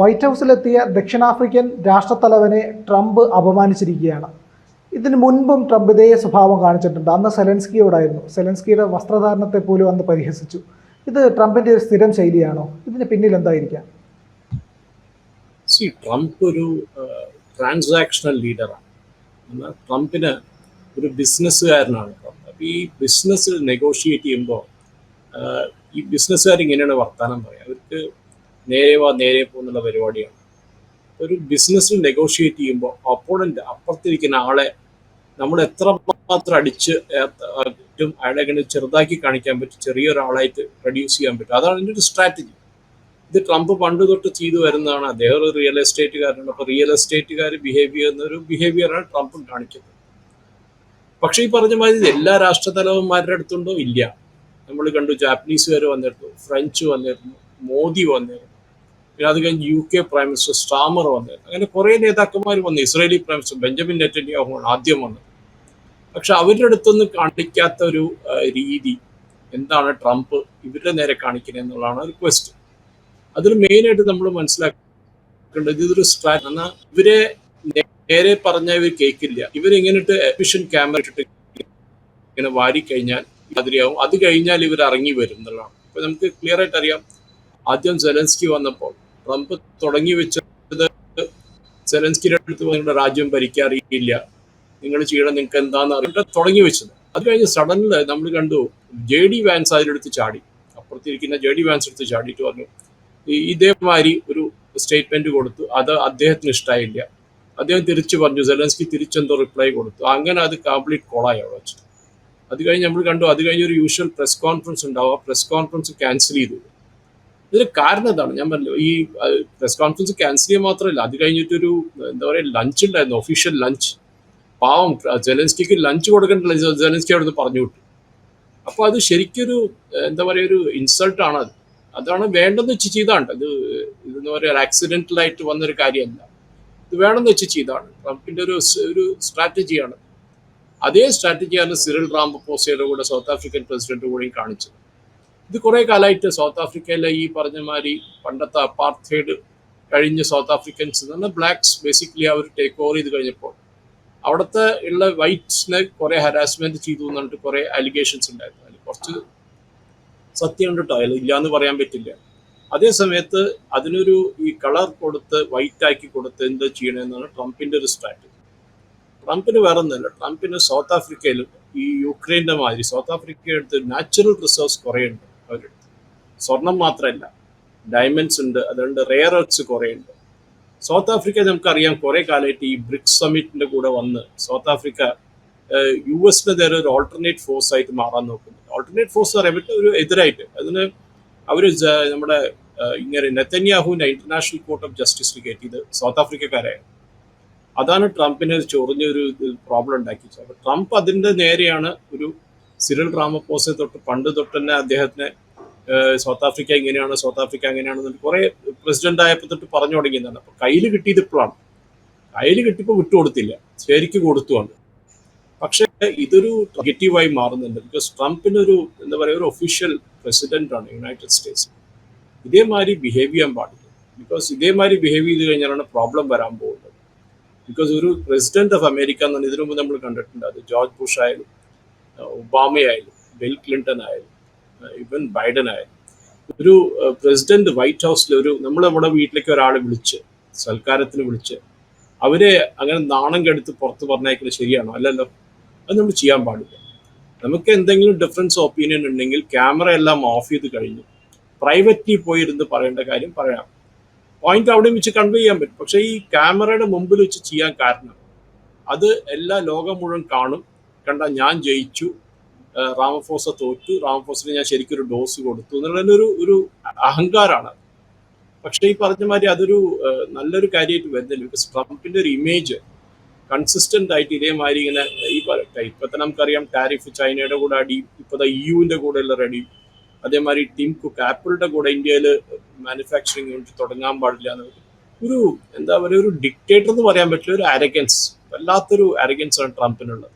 White ഹൗസിലെത്തിയ ദക്ഷിണാഫ്രിക്കൻ രാഷ്ട്രത്തലവനെ Trump അപമാനിച്ചിരിക്കുകയാണ്. ഇതിന് മുൻപും ട്രംപ് ഇതേ സ്വഭാവം കാണിച്ചിട്ടുണ്ട്. അന്ന് സെലൻസ്കിയോടായിരുന്നു. സെലൻസ്കിയുടെ വസ്ത്രധാരണത്തെ പോലും അന്ന് പരിഹസിച്ചു. ഇത് ട്രംപിന്റെ ഒരു സ്ഥിരം ശൈലിയാണോ? ഇതിന് പിന്നിൽ എന്തായിരിക്കാം? ട്രംപ് ഒരു ട്രാൻസാക്ഷണൽ ലീഡറാണ് ട്രംപിന് ഒരു ബിസിനസ്സുകാരനാണ് ട്രംപ്. അപ്പോൾ ഈ ബിസിനസ് നെഗോഷിയേറ്റ് ചെയ്യുമ്പോൾ ഈ ബിസിനസ്സുകാർ ഇങ്ങനെയാണ് വർത്തമാനം പറയുക. അവർക്ക് നേരെ വാ നേരെ പോകുന്നുള്ള പരിപാടിയാണ്. ഒരു ബിസിനസ്സിൽ നെഗോഷിയേറ്റ് ചെയ്യുമ്പോൾ അപ്പോണന്റ് അപ്പുറത്തിരിക്കുന്ന ആളെ നമ്മൾ എത്ര മാത്രം അടിച്ച് പറ്റും അയാളെ ഇങ്ങനെ ചെറുതാക്കി കാണിക്കാൻ പറ്റും ചെറിയൊരാളായിട്ട് റെഡ്യൂസ് ചെയ്യാൻ പറ്റും. അതാണ് എന്റെ ഒരു സ്ട്രാറ്റജി ഇത് ട്രംപ് പണ്ട് തൊട്ട് ചെയ്തു വരുന്നതാണ്. അദ്ദേഹം ഒരു റിയൽ എസ്റ്റേറ്റുകാരനാണ് അപ്പോൾ റിയൽ എസ്റ്റേറ്റുകാർ ബിഹേവ് ചെയ്യുന്ന ഒരു ബിഹേവിയറാണ് ട്രംപ് കാണിക്കുന്നത്. പക്ഷേ ഈ പറഞ്ഞ മാതിരി എല്ലാ എല്ലാ രാഷ്ട്രതലവന്മാരുടെ അടുത്തുണ്ടോ? ഇല്ല. നമ്മൾ കണ്ടു ജാപ്പനീസുകാർ വന്നിരുന്നു ഫ്രഞ്ച് വന്നിരുന്നു മോദി വന്നിരുന്നു. അത് കഴിഞ്ഞ് U K prime minister Starmer വന്നു. അങ്ങനെ കുറേ നേതാക്കന്മാർ വന്നു. ഇസ്രേലി പ്രൈം മിനിസ്റ്റർ ബെഞ്ചമിൻ നെറ്റന്യാഹുവാണ് ആദ്യം വന്നത്. പക്ഷെ അവരുടെ അടുത്തൊന്നും കാണിക്കാത്ത ഒരു രീതി എന്താണ് ട്രംപ് ഇവരുടെ നേരെ കാണിക്കുന്നത് എന്നുള്ളതാണ് റിക്വസ്റ്റ് അതിൽ മെയിനായിട്ട് നമ്മൾ മനസ്സിലാക്കേണ്ടത് ഇതൊരു സ്ട്രാറ്റജി എന്നാൽ ഇവരെ നേരെ പറഞ്ഞാൽ ഇവർ കേൾക്കില്ല ഇവരിങ്ങനിട്ട് എഫിഷ്യൻ ക്യാമറ ഇട്ടിട്ട് ഇങ്ങനെ വാരി കഴിഞ്ഞാൽ മാതിരിയാവും അത് കഴിഞ്ഞാൽ ഇവർ ഇറങ്ങി വരും എന്നുള്ളതാണ്. ഇപ്പൊ നമുക്ക് ക്ലിയർ ആയിട്ട് അറിയാം. ആദ്യം സെലൻസ്കി വന്നപ്പോൾ ട്രംപ് തുടങ്ങി വെച്ചത് സെലൻസ്കിയുടെ അടുത്ത് നിങ്ങളുടെ രാജ്യം ഭരിക്കാറിയില്ല. നിങ്ങൾ ചെയ്യണം നിങ്ങൾക്ക് എന്താന്ന് അറിയിട്ട് തുടങ്ങി വെച്ചത്. അത് കഴിഞ്ഞ് സഡനിൽ നമ്മൾ കണ്ടു ജെ ഡി വാൻസ് അതിലെടുത്ത് ചാടി. അപ്പുറത്തിരിക്കുന്ന ജെ ഡി വാൻസ് എടുത്ത് ചാടിയിട്ട് പറഞ്ഞു. ഇതേമാതിരി ഒരു സ്റ്റേറ്റ്മെന്റ് കൊടുത്തു. അത് അദ്ദേഹത്തിന് ഇഷ്ടമായില്ല അദ്ദേഹം തിരിച്ചു പറഞ്ഞു. സെലൻസ്കി തിരിച്ചെന്തോ റിപ്ലൈ കൊടുത്തു. അങ്ങനെ അത് കംപ്ലീറ്റ് കോളായി അവിടെ വെച്ചു. അത് കഴിഞ്ഞ് നമ്മൾ കണ്ടു. അത് കഴിഞ്ഞ് ഒരു യൂഷ്വൽ പ്രസ് കോൺഫറൻസ് ഉണ്ടാവും. ആ പ്രസ് കോൺഫറൻസ് ക്യാൻസൽ ചെയ്തു. ഇതിന് കാരണം എന്താണ്? ഞാൻ പറഞ്ഞു ഈ പ്രസ് കോൺഫറൻസ് ക്യാൻസൽ ചെയ്യുക മാത്രമല്ല അത് കഴിഞ്ഞിട്ടൊരു എന്താ പറയുക ലഞ്ച് ഉണ്ടായിരുന്നു ഒഫീഷ്യൽ ലഞ്ച് പാവം ജെലൻസ്കിക്ക് ലഞ്ച് കൊടുക്കേണ്ട ജെലൻസ്കി അവിടെ നിന്ന് പറഞ്ഞു വിട്ടു. അപ്പോൾ അത് ശരിക്കൊരു എന്താ പറയുക ഒരു ഇൻസൾട്ടാണ് അത്. അതാണ് വേണ്ടെന്ന് വെച്ച് ചെയ്താണ് ഇത് ഇതെന്ന് പറയുക ഒരു ആയിട്ട് വന്നൊരു കാര്യമല്ല. ഇത് വേണമെന്ന് വെച്ച് ചെയ്താണ്. ട്രംപിന്റെ ഒരു ഒരു സ്ട്രാറ്റജിയാണ്. അതേ സ്ട്രാറ്റജിയാണ് സിറിൽ റാംപോസയുടെ കൂടെ സൗത്ത് ആഫ്രിക്കൻ പ്രസിഡന്റ് കൂടെയും കാണിച്ചത്. ഇത് കുറെ കാലമായിട്ട് സൗത്ത് ആഫ്രിക്കയിലെ ഈ പറഞ്ഞ മാതിരി പണ്ടത്തെ അപ്പാർത്തൈഡ് കഴിഞ്ഞ സൗത്ത് ആഫ്രിക്കൻസ് എന്ന് പറഞ്ഞാൽ ബ്ലാക്ക്സ് ബേസിക്കലി അവർ ടേക്ക് ഓവർ ചെയ്ത് കഴിഞ്ഞപ്പോൾ അവിടുത്തെ ഉള്ള വൈറ്റ്സിനെ കുറെ ഹരാസ്മെന്റ് ചെയ്തു എന്ന് പറഞ്ഞിട്ട് കുറെ അലിഗേഷൻസ് ഉണ്ടായിരുന്നു. അതിൽ കുറച്ച് സത്യം കണ്ടിട്ടോ അതിൽ ഇല്ലാന്ന് പറയാൻ പറ്റില്ല. അതേ സമയത്ത് അതിനൊരു ഈ കളർ കൊടുത്ത് വൈറ്റ് ആക്കി കൊടുത്ത് എന്താ ചെയ്യണമെന്നാണ് ട്രംപിന്റെ ഒരു സ്ട്രാറ്റജി ട്രംപിന് വേറെ ഒന്നുമല്ല. ട്രംപിന് സൗത്ത് ആഫ്രിക്കയിലും ഈ യുക്രൈന്റെ മാതിരി സൗത്ത് ആഫ്രിക്കയുടെ അടുത്ത് നാച്ചുറൽ റിസോഴ്സ് കുറേ ഉണ്ട്. സ്വർണം മാത്രമല്ല ഡയമണ്ട്സ് ഉണ്ട് അതുകൊണ്ട് റെയർ എർത്ത്സ് കുറേ ഉണ്ട്. സൗത്ത് ആഫ്രിക്ക നമുക്കറിയാം കുറെ കാലമായിട്ട് ഈ ബ്രിക്സ് സമ്മിറ്റിന്റെ കൂടെ വന്ന് സൗത്ത് ആഫ്രിക്ക യു എസിന് നേരെ ഒരു ഓൾട്ടർനേറ്റ് ഫോഴ്സ് ആയിട്ട് മാറാൻ നോക്കുന്നു. ഓൾട്ടർനേറ്റ് ഫോഴ്സ് പറയാൻ പറ്റും ഒരു എതിരായിട്ട് അതിന് അവർ നമ്മുടെ ഇങ്ങനെ നെത്തന്യാഹുവിന്റെ ഇന്റർനാഷണൽ കോർട്ട് ഓഫ് ജസ്റ്റിസിൽ കയറ്റിയത് സൗത്ത് ആഫ്രിക്കക്കാരായിരുന്നു അതാണ് ട്രംപിന് ചൊറിഞ്ഞ ഒരു പ്രോബ്ലം ഉണ്ടാക്കിയത്. അപ്പൊ ട്രംപ് അതിന്റെ നേരെയാണ് ഒരു സിറിൽ റാമപ്പോസെ തൊട്ട് പണ്ട് തൊട്ട് തന്നെ അദ്ദേഹത്തിന് സൗത്ത് ആഫ്രിക്ക ഇങ്ങനെയാണ് സൗത്ത് ആഫ്രിക്ക അങ്ങനെയാണെന്ന് കുറെ പ്രസിഡന്റ് ആയപ്പോൾ തൊട്ട് പറഞ്ഞു തുടങ്ങിയതാണ്. അപ്പൊ കയ്യിൽ കിട്ടിയത് ഇപ്പോഴാണ്. കയ്യിൽ കിട്ടിയപ്പോൾ വിട്ടുകൊടുത്തില്ല ശരിക്ക് കൊടുത്തുമാണ് പക്ഷേ ഇതൊരു നെഗറ്റീവായി മാറുന്നുണ്ട്. ബിക്കോസ് ട്രംപിനൊരു എന്താ പറയുക ഒരു ഒഫീഷ്യൽ പ്രസിഡന്റ് ആണ് യുണൈറ്റഡ് സ്റ്റേറ്റ്സ്. ഇതേമാതിരി ബിഹേവ് ചെയ്യാൻ പാടില്ല. ബിക്കോസ് ഇതേമാതിരി ബിഹേവ് ചെയ്ത് കഴിഞ്ഞാലാണ് പ്രോബ്ലം വരാൻ പോകുന്നത്. ബിക്കോസ് ഒരു പ്രസിഡന്റ് ഓഫ് അമേരിക്ക എന്ന് ഇതിനു മുമ്പ് നമ്മൾ കണ്ടിട്ടുണ്ട്. അത് ജോർജ് ബുഷ് ആയാലും ഒബാമയായാലും ബിൽ ക്ലിന്റൺ ആയാലും ഇവൻ ബൈഡൻ ആയാലും ഒരു പ്രസിഡന്റ് വൈറ്റ് ഹൗസിൽ ഒരു നമ്മൾ നമ്മുടെ വീട്ടിലേക്ക് ഒരാളെ വിളിച്ച് സൽക്കാരത്തിന് വിളിച്ച് അവരെ അങ്ങനെ നാണം കെടുത്ത് പുറത്ത് പറഞ്ഞേക്കുന്നത് ശരിയാണോ? അല്ലല്ലോ. അത് നമ്മൾ ചെയ്യാൻ പാടില്ല. നമുക്ക് എന്തെങ്കിലും ഡിഫറൻസ് ഒപ്പീനിയൻ ഉണ്ടെങ്കിൽ ക്യാമറ എല്ലാം ഓഫ് ചെയ്ത് കഴിഞ്ഞു പ്രൈവറ്റ്ലി പോയിരുന്ന് പറയേണ്ട കാര്യം പറയാം. പോയിന്റ് അവിടെ വെച്ച് കൺവേ ചെയ്യാൻ പറ്റും. പക്ഷേ ഈ ക്യാമറയുടെ മുമ്പിൽ വെച്ച് ചെയ്യാൻ കാരണം അത് എല്ലാ ലോകം മുഴുവൻ കാണും കണ്ട ഞാൻ ജയിച്ചു. റാമഫോസ തോറ്റു. റാമഫോസിന് ഞാൻ ശരിക്കും ഒരു ഡോസ് കൊടുത്തു എന്നുള്ളതിന്റെ ഒരു ഒരു അഹങ്കാരമാണ് പക്ഷേ ഈ പറഞ്ഞ മാതിരി അതൊരു നല്ലൊരു കാര്യമായിട്ട് വരുന്നില്ല. ബിക്കോസ് ട്രംപിന്റെ ഒരു ഇമേജ് കൺസിസ്റ്റന്റ് ആയിട്ട് ഇതേമാതിരി ഇങ്ങനെ ഈ പറയട്ടെ ഇപ്പൊ തന്നെ നമുക്കറിയാം ടാരിഫ് ചൈനയുടെ കൂടെ അടി ഇപ്പൊ യുവിന്റെ കൂടെ ഉള്ള റെഡി അതേമാതിരി ടീം കുക്ക് ആപ്പിളിന്റെ കൂടെ ഇന്ത്യയിൽ മാനുഫാക്ചറിങ് യൂണിറ്റ് തുടങ്ങാൻ പാടില്ല എന്ന് ഒരു എന്താ പറയുക ഒരു ഡിക്റ്റേറ്റർ എന്ന് പറയാൻ പറ്റില്ല. ഒരു അരഗൻസ് വല്ലാത്തൊരു അരഗൻസ് ആണ് ട്രംപിനുള്ളത്.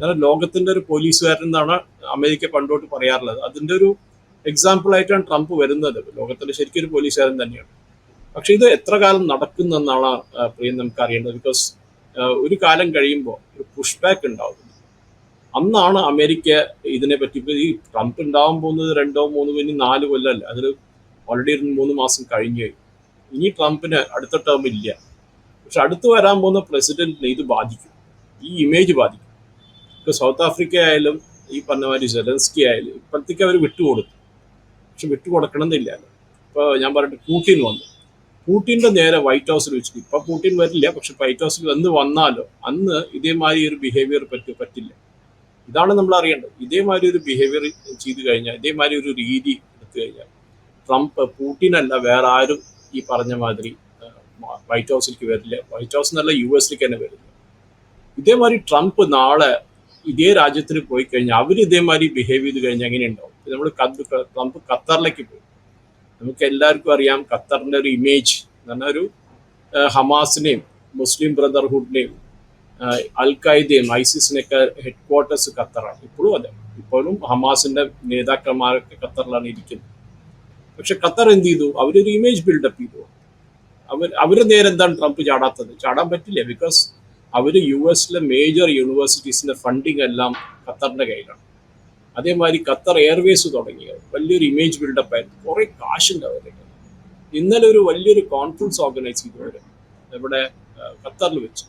കാരണം ലോകത്തിന്റെ ഒരു പോലീസുകാരൻ എന്നാണ് അമേരിക്ക പണ്ടോട്ട് പറയാറുള്ളത്. അതിന്റെ ഒരു എക്സാമ്പിൾ ആയിട്ടാണ് ട്രംപ് വരുന്നത്. ലോകത്തിന്റെ ശരിക്കും ഒരു പോലീസുകാരൻ തന്നെയാണ്. പക്ഷെ ഇത് എത്ര കാലം നടക്കുന്നെന്നാണ് പ്രിയ നമുക്ക് അറിയേണ്ടത്. ബിക്കോസ് ഒരു കാലം കഴിയുമ്പോൾ ഒരു പുഷ് ബാക്ക് ഉണ്ടാവും. അന്നാണ് അമേരിക്ക ഇതിനെ പറ്റി ഈ ട്രംപ് ഉണ്ടാവാൻ പോകുന്നത് രണ്ടോ മൂന്നോ ഇനി നാല് കൊല്ലമല്ല അതിൽ ഓൾറെഡി ഒരു മൂന്ന് മാസം കഴിഞ്ഞു. ഇനി ട്രംപിന് അടുത്ത ടേം ഇല്ല. പക്ഷെ അടുത്ത് വരാൻ പോകുന്ന പ്രസിഡന്റിനെ ഇത് ബാധിക്കും. ഈ ഇമേജ് ബാധിക്കും. ഇപ്പൊ സൗത്ത് ആഫ്രിക്ക ആയാലും ഈ പറഞ്ഞ മാതിരി ആയാലും ഇപ്പോഴത്തേക്ക് അവർ വിട്ടുകൊടുത്തു. പക്ഷെ വിട്ടുകൊടുക്കണം എന്നില്ല ഇപ്പോൾ ഞാൻ പറഞ്ഞിട്ട് പൂട്ടിൻ വന്നു. പൂട്ടിന്റെ നേരെ വൈറ്റ് ഹൗസിൽ വെച്ചിട്ട് ഇപ്പം പൂട്ടിൻ വരില്ല. പക്ഷെ വൈറ്റ് ഹൗസിൽ എന്ന് വന്നാലോ അന്ന് ഇതേമാതിരി ഒരു ബിഹേവിയർ പറ്റ പറ്റില്ല. ഇതാണ് നമ്മൾ അറിയേണ്ടത്. ഇതേമാതിരി ഒരു ബിഹേവിയർ ചെയ്തു കഴിഞ്ഞാൽ ഇതേമാതിരി ഒരു രീതി എടുത്തു കഴിഞ്ഞാൽ ട്രംപ് പൂട്ടിനല്ല വേറെ ആരും ഈ പറഞ്ഞ മാതിരി വൈറ്റ് ഹൗസിലേക്ക് വരില്ല. വൈറ്റ് ഹൗസ് എന്നല്ല യു എസിലേക്ക് തന്നെ വരില്ല ഇതേമാതിരി ട്രംപ് നാളെ ഇതേ രാജ്യത്തിന് പോയി കഴിഞ്ഞാൽ അവർ ഇതേമാതിരി ബിഹേവ് ചെയ്ത് കഴിഞ്ഞാൽ എങ്ങനെ ഉണ്ടാവും നമ്മൾ നമുക്ക് ഖത്തറിലേക്ക് പോയി. നമുക്ക് എല്ലാവർക്കും അറിയാം ഖത്തറിന്റെ ഒരു ഇമേജ് എന്ന് പറഞ്ഞാൽ ഒരു ഹമാസിനെയും മുസ്ലിം ബ്രദർഹുഡിനെയും അൽ ഖൈദയും ഐസിസിനെയൊക്കെ ഹെഡ് ക്വാർട്ടേഴ്സ് ഖത്തറാണ്. ഇപ്പോഴും അതെ. ഇപ്പോഴും ഹമാസിന്റെ നേതാക്കന്മാരൊക്കെ ഖത്തറിലാണ് ഇരിക്കുന്നത്. പക്ഷെ ഖത്തർ എന്ത് ചെയ്തു? അവരൊരു ഇമേജ് ബിൽഡപ്പ് ചെയ്തു. അവർ അവരുടെ നേരെന്താണ് ട്രംപ് ചാടാത്തത്? ചാടാൻ പറ്റില്ല. ബിക്കോസ് അവർ യു എസിലെ മേജർ യൂണിവേഴ്സിറ്റീസിന്റെ ഫണ്ടിങ് എല്ലാം ഖത്തറിന്റെ കയ്യിലാണ്. അതേമാതിരി ഖത്തർ എയർവേസ് തുടങ്ങിയ വലിയൊരു ഇമേജ് ബിൽഡപ്പ് ആയിരുന്നു കുറേ കാശുണ്ട് അവരുടെ. ഇന്നലെ ഒരു വലിയൊരു കോൺഫറൻസ് ഓർഗനൈസ് ചെയ്തവര് ഇവിടെ ഖത്തറിൽ വെച്ച്.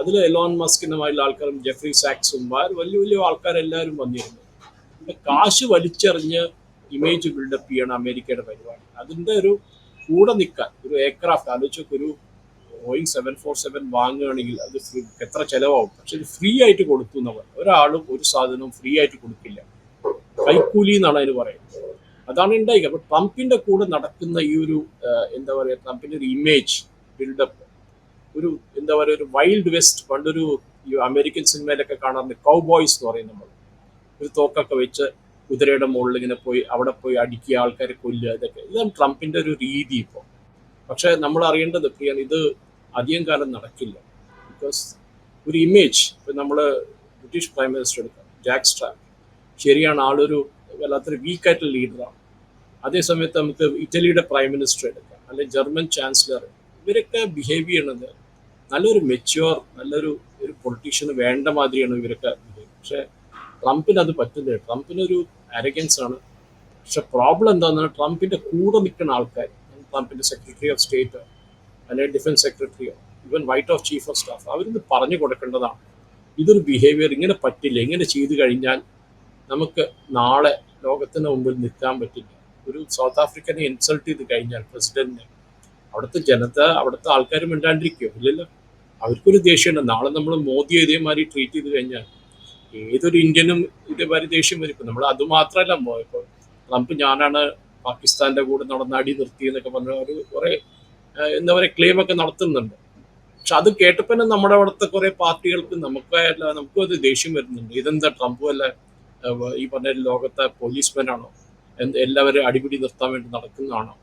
അതിൽ എലോൺ മസ്കിനുമായുള്ള ആൾക്കാരും ജെഫ്രി സാക്സും വലിയ വലിയ ആൾക്കാരെല്ലാവരും വന്നിരുന്നു. കാശ് വലിച്ചെറിഞ്ഞ് ഇമേജ് ബിൽഡപ്പ് ചെയ്യണം അമേരിക്കയുടെ പരിപാടി. അതിന്റെ ഒരു കൂടെ നിൽക്കാൻ ഒരു എയർക്രാഫ്റ്റ് ആലോചിച്ചൊക്കെ ഒരു ബോയിങ് സെവൻ ഫോർ സെവൻ വാങ്ങുകയാണെങ്കിൽ അത് എത്ര ചിലവാകും? പക്ഷെ ഇത് ഫ്രീ ആയിട്ട് കൊടുക്കുന്നവർ ഒരാളും ഒരു സാധനവും ഫ്രീ ആയിട്ട് കൊടുക്കില്ല. കൈക്കൂലി എന്നാണ് അതിന് പറയുന്നത്. അതാണ് ഉണ്ടായി അപ്പൊ ട്രംപിന്റെ കൂടെ നടക്കുന്ന ഈ ഒരു എന്താ പറയുക ട്രംപിന്റെ ഒരു ഇമേജ് ബിൽഡപ്പ് ഒരു എന്താ പറയുക ഒരു വൈൽഡ് വെസ്റ്റ് പണ്ടൊരു ഈ അമേരിക്കൻ സിനിമയിലൊക്കെ കാണാറുണ്ട്. കൗ ബോയ്സ് എന്ന് പറയും നമ്മൾ ഒരു തോക്കൊക്കെ വെച്ച് കുതിരയുടെ മുകളിൽ ഇങ്ങനെ പോയി അവിടെ പോയി അടിക്കുക ആൾക്കാരെ കൊല്ലുക ഇതൊക്കെ. ഇതാണ് ട്രംപിന്റെ ഒരു രീതി ഇപ്പോൾ പക്ഷെ നമ്മൾ അറിയേണ്ടത് പ്രിയാണ് ഇത് അധികം കാലം നടക്കില്ല. ബിക്കോസ് ഒരു ഇമേജ് ഇപ്പം നമ്മൾ ബ്രിട്ടീഷ് പ്രൈം മിനിസ്റ്റർ എടുക്കാം ജാക്ക് സ്ട്രാപ്പ് ശരിയാണ് ആളൊരു വല്ലാത്തൊരു വീക്കായിട്ടുള്ള ലീഡറാണ് അതേസമയത്ത് നമുക്ക് ഇറ്റലിയുടെ പ്രൈം മിനിസ്റ്റർ എടുക്കാം അല്ലെങ്കിൽ ജർമ്മൻ ചാൻസലർ ഇവരൊക്കെ ബിഹേവ് ചെയ്യണത് നല്ലൊരു മെച്യൂർ നല്ലൊരു ഒരു പൊളിറ്റീഷ്യന് വേണ്ട മാതിരിയാണ് ഇവരൊക്കെ പക്ഷെ ട്രംപിന് അത് പറ്റുന്നില്ല ട്രംപിനൊരു അരഗൻസ് ആണ്. പക്ഷെ പ്രോബ്ലം എന്താണെന്ന് ട്രംപിന്റെ കൂടെ നിൽക്കുന്ന ആൾക്കാർ ട്രംപിന്റെ സെക്രട്ടറി ഓഫ് സ്റ്റേറ്റ് അല്ലെങ്കിൽ ഡിഫൻസ് സെക്രട്ടറിയോ ഇവൻ white of chief of staff അവരിത് പറഞ്ഞു കൊടുക്കേണ്ടതാണ്. ഇതൊരു ബിഹേവിയർ ഇങ്ങനെ പറ്റില്ല. ഇങ്ങനെ ചെയ്തു കഴിഞ്ഞാൽ നമുക്ക് നാളെ ലോകത്തിന് മുമ്പിൽ നിൽക്കാൻ പറ്റില്ല. ഒരു സൗത്ത് ആഫ്രിക്കനെ ഇൻസൾട്ട് ചെയ്ത് കഴിഞ്ഞാൽ പ്രസിഡന്റിനെ അവിടുത്തെ ജനത അവിടുത്തെ ആൾക്കാരും മിണ്ടാണ്ടിരിക്കുമോ ഇല്ലല്ലോ. അവർക്കൊരു ദേഷ്യമുണ്ട്. നാളെ നമ്മൾ മോദിയെ ഇതേമാതിരി ട്രീറ്റ് ചെയ്ത് കഴിഞ്ഞാൽ ഏതൊരു ഇന്ത്യനും ഇതേമാതിരി ദേഷ്യം വരും. നമ്മൾ അത് മാത്രമല്ല മോ- ഇപ്പോൾ ട്രംപ് ഞാനാണ് പാകിസ്ഥാന്റെ കൂടെ നടന്നാടി നിർത്തി എന്നൊക്കെ പറഞ്ഞ ഒരു കുറെ എന്താ പറയുക ക്ലെയിം ഒക്കെ നടത്തുന്നുണ്ട്. പക്ഷെ അത് കേട്ടപ്പോൾ തന്നെ നമ്മുടെ അവിടുത്തെ കുറെ പാർട്ടികൾക്ക് നമുക്കല്ല നമുക്കും അത് ദേഷ്യം വരുന്നുണ്ട്. ഇതെന്താ ട്രംപ് അല്ല ഈ പറഞ്ഞ ലോകത്തെ പോലീസ്മാനാണോ എല്ലാവരും അടിപിടി നിർത്താൻ വേണ്ടി നടക്കുന്നതാണോ?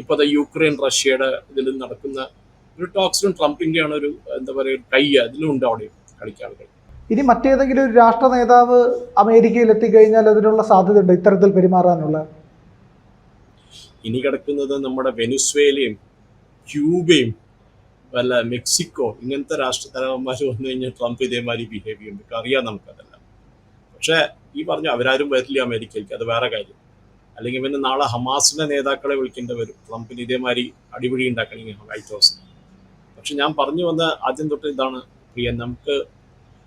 ഇപ്പൊ അത് യുക്രൈൻ റഷ്യയുടെ ഇതിൽ നടക്കുന്ന ഒരു ടോക്സിനും ട്രംപിന്റെ ആണ് ഒരു എന്താ പറയുക ടൈ കൈ അതിലും ഉണ്ട് അവിടെ കളിക്കാൻ ആളുകൾ ഇനി മറ്റേതെങ്കിലും ഒരു രാഷ്ട്ര നേതാവ് അമേരിക്കയിൽ എത്തിക്കഴിഞ്ഞാൽ അതിനുള്ള സാധ്യതയുണ്ട്? ഇത്തരത്തിൽ പെരുമാറാനുള്ള? ഇനി കിടക്കുന്നത് നമ്മുടെ വെനുസ്വേലയും ക്യൂബയും വല്ല മെക്സിക്കോ ഇങ്ങനത്തെ രാഷ്ട്ര തലവന്മാർ വന്നു കഴിഞ്ഞാൽ ട്രംപ് ഇതേമാതിരി ബിഹേവ് ചെയ്യും അറിയാം നമുക്കതെല്ലാം. പക്ഷേ ഈ പറഞ്ഞു അവരാരും വരില്ല അമേരിക്കയിലേക്ക് അത് വേറെ കാര്യം. അല്ലെങ്കിൽ പിന്നെ നാളെ ഹമാസിന്റെ നേതാക്കളെ വിളിക്കേണ്ടി വരും ട്രംപിന് ഇതേമാതിരി അടിപിടി ഉണ്ടാക്കണമെങ്കിൽ വൈറ്റ് ഹൗസ് പക്ഷെ ഞാൻ പറഞ്ഞു വന്ന ആദ്യം തൊട്ട് ഇതാണ് പ്രിയ നമുക്ക്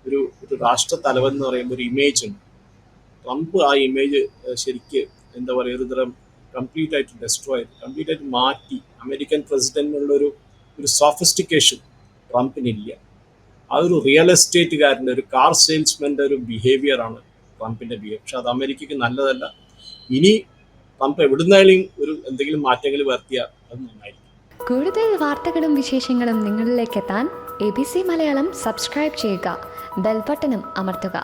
ഒരു ഒരു രാഷ്ട്ര തലവൻ എന്ന് പറയുമ്പോൾ ഒരു ഇമേജ് ഉണ്ട്. ട്രംപ് ആ ഇമേജ് ശരിക്ക് എന്താ പറയുക ഒരു തരം കംപ്ലീറ്റ് ആയിട്ട് ഡെസ്ട്രോയ് ചെയ്ത് കംപ്ലീറ്റ് ആയിട്ട് മാറ്റി. അമേരിക്കൻ പ്രസിഡന്റിനുള്ള ഒരു ഒരു സോഫിസ്റ്റിക്കേഷൻ ട്രംപിനില്ല. ആ ഒരു റിയൽ എസ്റ്റേറ്റുകാരന്റെ ഒരു കാർ സെയിൽസ്മാന്റെ ഒരു ബിഹേവിയർ ആണ് ട്രംപിന്റെ ബിഹേവിയർ പക്ഷെ അത് അമേരിക്കയ്ക്ക് നല്ലതല്ല. ഇനി ട്രംപ് എവിടുന്നാലും ഒരു എന്തെങ്കിലും മാറ്റങ്ങൾ വരുത്തിയാൽ അത് നന്നായിരിക്കും. കൂടുതൽ വാർത്തകളും വിശേഷങ്ങളും നിങ്ങളിലേക്ക് എത്താൻ A B C Malayalam subscribe ചെയ്യുക. ബെൽബട്ടനും അമർത്തുക.